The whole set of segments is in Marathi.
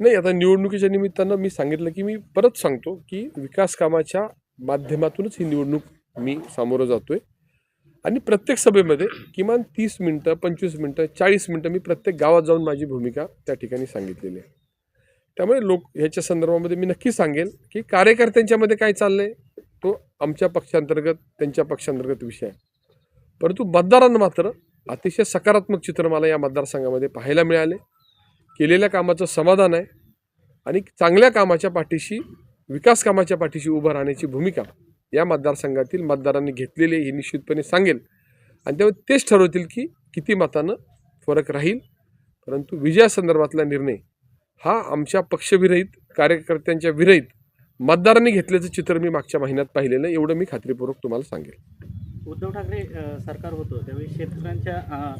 नाही आता निवडणुकीच्या निमित्तानं मी सांगितलं की मी परत सांगतो की विकास कामाच्या माध्यमातूनच ही निवडणूक मी सामोरं जातोय. आणि प्रत्येक सभेमध्ये किमान तीस मिनटं पंचवीस मिनटं चाळीस मिनटं मी प्रत्येक गावात जाऊन माझी भूमिका त्या ठिकाणी सांगितलेली आहे. त्यामुळे लोक ह्याच्या संदर्भामध्ये मी नक्की सांगेल की कार्यकर्त्यांच्यामध्ये काय चाललंय तो आमच्या पक्षांतर्गत त्यांच्या पक्षांतर्गत विषय आहे. परंतु मतदारांना मात्र अतिशय सकारात्मक चित्र मला या मतदारसंघामध्ये पाहायला मिळाले. केलेल्या कामाचं समाधान आहे. आणि चांगल्या कामाच्या पाठीशी विकास कामाच्या पाठीशी उभं राहण्याची भूमिका या मतदारसंघातील मतदारांनी घेतलेली हे निश्चितपणे सांगेल. आणि त्यामुळे तेच ठरवतील की किती मतानं फरक राहील. परंतु विजयासंदर्भातला निर्णय हा आमच्या पक्षविरहित कार्यकर्त्यांच्या विरहित मतदारांनी घेतल्याचं चित्र मी मागच्या महिन्यात पाहिलेलं आहे एवढं मी खात्रीपूर्वक तुम्हाला सांगेल. उद्धव ठाकरे सरकार होतं त्यावेळी शेतकऱ्यांच्या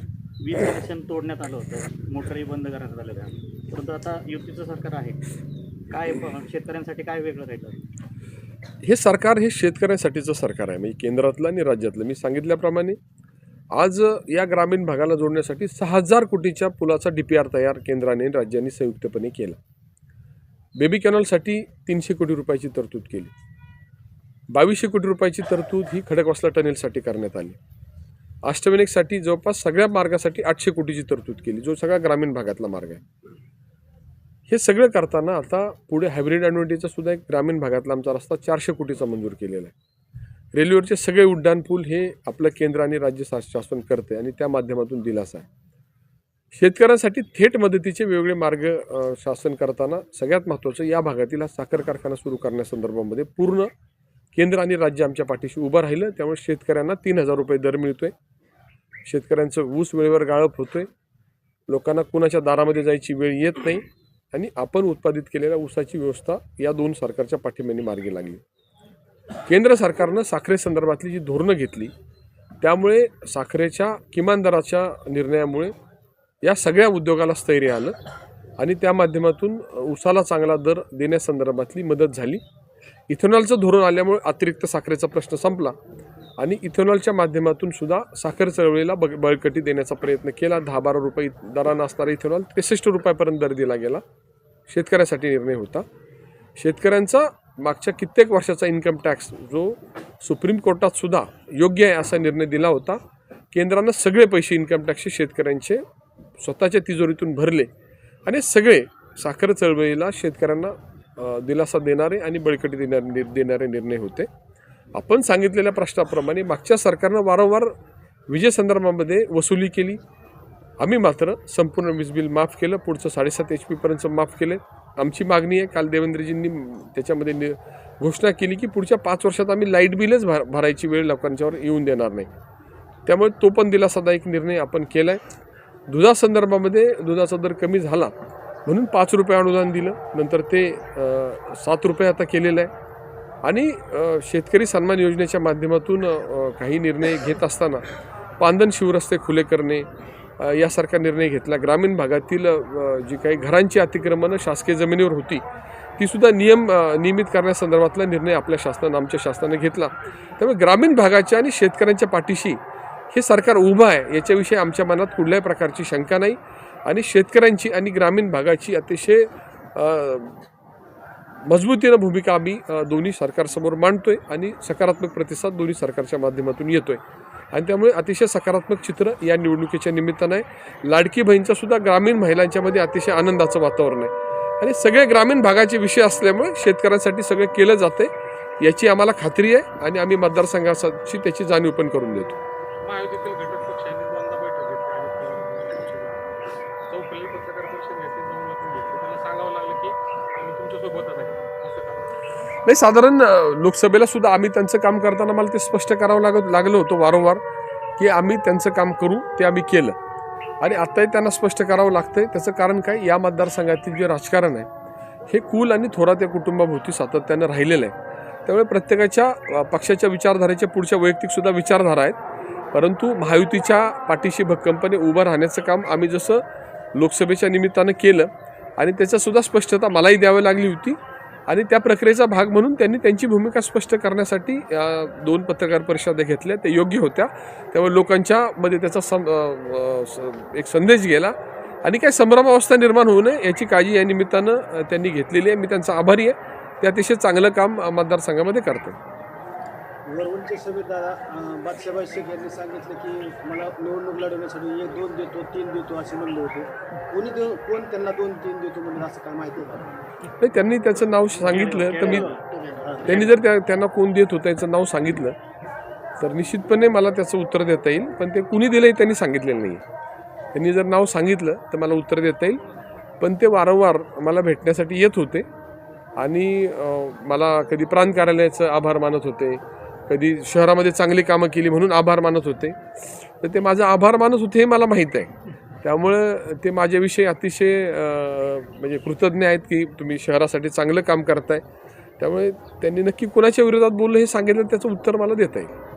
वीज कनेक्शन तोडण्यात आलं होतं. मोटरही बंद करण्यात आलं त्या परंतु आता युतीचं सरकार आहे. काय प- शेतकऱ्यांसाठी काय वेगळं राहिलं? हे सरकार हे शेतकऱ्यांसाठीचं सरकार आहे. म्हणजे केंद्रातलं आणि राज्यातलं. मी सांगितल्याप्रमाणे आज या ग्रामीण भागाला जोडण्यासाठी सहा हजार कोटीच्या पुलाचा डी पी आर तयार केंद्राने आणि राज्यांनी संयुक्तपणे केला. बेबी कॅनॉलसाठी तीनशे कोटी रुपयाची तरतूद केली. बावीसशे कोटी रुपयाची तरतूद ही खडकवासला टनेलसाठी करण्यात आली. अष्टविनायकसाठी जवळपास सगळ्या मार्गासाठी आठशे कोटीची तरतूद केली जो सगळा ग्रामीण भागातला मार्ग आहे. हे सगळं करताना आता पुढे हायब्रिड ॲडव्हान्टेजचा सुद्धा एक ग्रामीण भागातला आमचा रस्ता चारशे कोटीचा मंजूर केलेला आहे. रेल्वेवरचे सगळे उड्डाण पूल हे आपलं केंद्र आणि राज्य शासन करते आणि त्या माध्यमातून दिलासा आहे. शेतकऱ्यांसाठी थेट मदतीचे वेगवेगळे मार्ग शासन करताना सगळ्यात महत्त्वाचं या भागातील हा साखर कारखाना सुरू करण्यासंदर्भामध्ये पूर्ण केंद्र आणि राज्य आमच्या पाठीशी उभं राहिलं. त्यामुळे शेतकऱ्यांना तीन हजार रुपये दर मिळतो आहे शेतकऱ्यांचं ऊस वेळेवर गाळप होतो आहे लोकांना कुणाच्या दारामध्ये जायची वेळ येत नाही. आणि आपण उत्पादित केलेल्या ऊसाची व्यवस्था या दोन सरकारच्या पाठिंब्याने मार्गी लागली. केंद्र सरकारनं साखरेसंदर्भातली जी धोरणं घेतली त्यामुळे साखरेच्या किमान दराच्या निर्णयामुळे या सगळ्या उद्योगाला स्थैर्य आलं. आणि त्या माध्यमातून ऊसाला चांगला दर देण्यासंदर्भातली मदत झाली. इथेनॉलचं धोरण आल्यामुळे अतिरिक्त साखरेचा प्रश्न संपला आणि इथेनॉलच्या माध्यमातून सुद्धा साखर चळवळीला बग बळकटी देण्याचा प्रयत्न केला. दहा बारा रुपये दरानं असणारा इथेनॉल त्रेसष्ट रुपयापर्यंत दर दिला गेला. शेतकऱ्यासाठी निर्णय होता. शेतकऱ्यांचा मागच्या कित्येक वर्षाचा इन्कम टॅक्स जो सुप्रीम कोर्टात सुद्धा योग्य आहे असा निर्णय दिला होता. केंद्रानं सगळे पैसे इन्कम टॅक्सचे शेतकऱ्यांचे स्वतःच्या तिजोरीतून भरले आणि सगळे साखर चळवळीला शेतकऱ्यांना दिलासा देणारे आणि बळकटी देणारे देणारे निर्णय होते. आपण सांगितलेल्या प्रश्नाप्रमाणे मागच्या सरकारनं वारंवार विजेसंदर्भामध्ये वसुली केली. आम्ही मात्र संपूर्ण वीज बिल माफ केलं पुढचं साडेसात एच पीपर्यंत माफ केलं. आमची मागणी आहे काल देवेंद्रजींनी त्याच्यामध्ये नि घोषणा केली की पुढच्या पाच वर्षात आम्ही लाइट बिलच भर भरायची वेळ लोकांच्यावर येऊन देणार नाही. त्यामुळे तो पण दिलासादायक निर्णय आपण केला आहे दुधासंदर्भामध्ये दुधाचा दर कमी झाला. म्हणून पाच रुपये अनुदान दिलं. नंतर ते सात रुपये आता केलेलं आहे. आणि शेतकरी सन्मान योजनेच्या माध्यमातून काही निर्णय घेत असताना पांदन शिवरस्ते खुले करणे यासारखा निर्णय घेतला. ग्रामीण भागातील जी काही घरांची अतिक्रमणं शासकीय जमिनीवर होती तीसुद्धा नियम नियमित करण्यासंदर्भातला निर्णय आपल्या शासनानं आमच्या शासनाने घेतला. त्यामुळे ग्रामीण भागाच्या आणि शेतकऱ्यांच्या पाठीशी हे सरकार उभं आहे. याच्याविषयी आमच्या मनात कुठल्याही प्रकारची शंका नाही. आणि शेतकऱ्यांची आणि ग्रामीण भागाची अतिशय मजबूतीनं भूमिका आम्ही दोन्ही सरकारसमोर मांडतोय आणि सकारात्मक प्रतिसाद दोन्ही सरकारच्या माध्यमातून येतोय. आणि त्यामुळे अतिशय सकारात्मक चित्र या निवडणुकीच्या निमित्तानं आहे. लाडकी बहीणचंसुद्धा ग्रामीण महिलांच्यामध्ये अतिशय आनंदाचं वातावरण आहे. आणि सगळे ग्रामीण भागाचे विषय असल्यामुळे शेतकऱ्यांसाठी सगळं केलं जाते याची आम्हाला खात्री आहे आणि आम्ही मतदारसंघाची त्याची जाणीव पण करून देतो. चौपल्ली पत्रकार परिषद घेतली जाऊन आपण घेतली. त्याला सांगावं लागलं की आम्ही तुमच्यासोबतच आहे असं का नाही साधारण लोकसभेला सुद्धा आम्ही त्यांचं काम करताना मला ते स्पष्ट करावं लागत लागलं होतं वारंवार की आम्ही त्यांचं काम करू ते आम्ही केलं. आणि आत्ताही त्यांना स्पष्ट करावं लागतंय. त्याचं कारण काय? या मतदारसंघातील जे राजकारण आहे हे कुल आणि थोरात या कुटुंबाभोवती सातत्यानं राहिलेलं आहे. त्यामुळे प्रत्येकाच्या पक्षाच्या विचारधारेच्या पुढच्या वैयक्तिकसुद्धा विचारधारा आहेत. परंतु महायुतीच्या पाठीशी भक्कमपणे उभं राहण्याचं काम आम्ही जसं लोकसभेच्या निमित्तानं केलं आणि त्याच्यासुद्धा स्पष्टता मलाही द्यावी लागली होती. आणि त्या प्रक्रियेचा भाग म्हणून त्यांनी त्यांची भूमिका स्पष्ट करण्यासाठी दोन पत्रकार परिषदा घेतल्या. त्या योग्य होत्या. त्यामुळे लोकांच्या मध्ये त्याचा सं स- एक संदेश गेला. आणि काय संभ्रमावस्था निर्माण होऊ नये याची काळजी या निमित्तानं त्यांनी घेतलेली आहे. मी त्यांचा आभारी आहे. ते अतिशय चांगलं काम मतदारसंघामध्ये करतात. वरवणचे सभेदार बादशाबाई शेख यांनी सांगितलं की मला निवडणूक लढवण्यासाठी एक दोन देतो तीन देतो असे म्हणले होते. कोणी देऊ कोण त्यांना दोन तीन देतो म्हणून असं काय माहिती नाही त्यांनी त्याचं नाव सांगितलं तर मी त्यांनी जर त्या त्यांना कोण देत होतं त्याचं नाव सांगितलं तर निश्चितपणे मला त्याचं उत्तर देता येईल पण ते कुणी दिलं त्यांनी सांगितलेलं नाही त्यांनी जर नाव सांगितलं तर मला उत्तर देता येईल पण ते वारंवार मला भेटण्यासाठी येत होते आणि मला कधी प्रांत कार्यालयाचं आभार मानत होते. कधी शहरामध्ये चांगली कामं केली म्हणून आभार मानत होते. तर ते माझं आभार मानत होते हे मला माहीत आहे. त्यामुळं ते माझ्याविषयी अतिशय म्हणजे कृतज्ञ आहेत की तुम्ही शहरासाठी चांगलं काम करताय. त्यामुळे त्यांनी नक्की कुणाच्या विरोधात बोललं हे सांगितलं त्याचं उत्तर मला देता येईल.